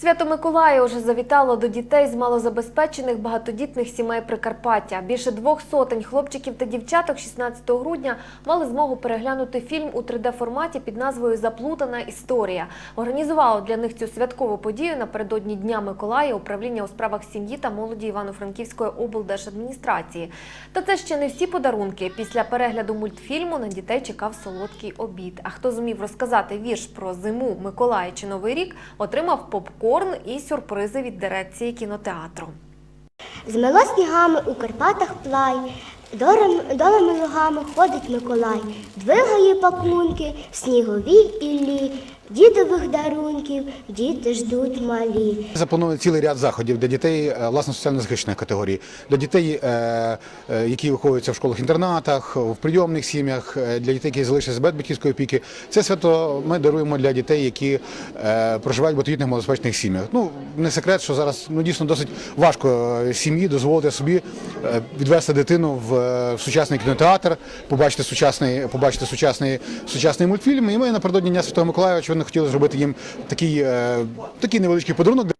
Свято Миколая уже завітало до дітей з малозабезпечених багатодітних сімей Прикарпаття. Більше двох сотень хлопчиків та дівчаток 16 грудня мали змогу переглянути фільм у 3D-форматі під назвою Заплутана історія. Організувало для них цю святкову подію напередодні Дня Миколая управління у справах сім'ї та молоді Івано-Франківської облдержадміністрації. Та це ще не всі подарунки. Після перегляду мультфільму на дітей чекав солодкий обід. А хто зумів розказати вірш про зиму, Миколая чи Новий рік, отримав попкорн і сюрпризи від дирекції кінотеатру. Змело снігами у Карпатах плай, долими лугами ходить Миколай, двигає пакунки, снігові іллі, дідових дарунків, діти ждуть малі. Заплановано цілий ряд заходів для дітей е, власне соціально захищених категорій, для дітей, е, е, які виховуються в школах-інтернатах, в прийомних сім'ях, для дітей, які залишилися без батьківської опіки. Це свято ми даруємо для дітей, які проживають в багатодітних малозабезпечених сім'ях. Ну не секрет, що зараз ну дійсно досить важко сім'ї дозволити собі відвести дитину в, сучасний кінотеатр, побачити сучасний, побачити сучасний, сучасний мультфільм. І ми напередодні Дня Святого Миколая, очевидно, хотіли зробити їм такий, е, такий невеличкий подарунок.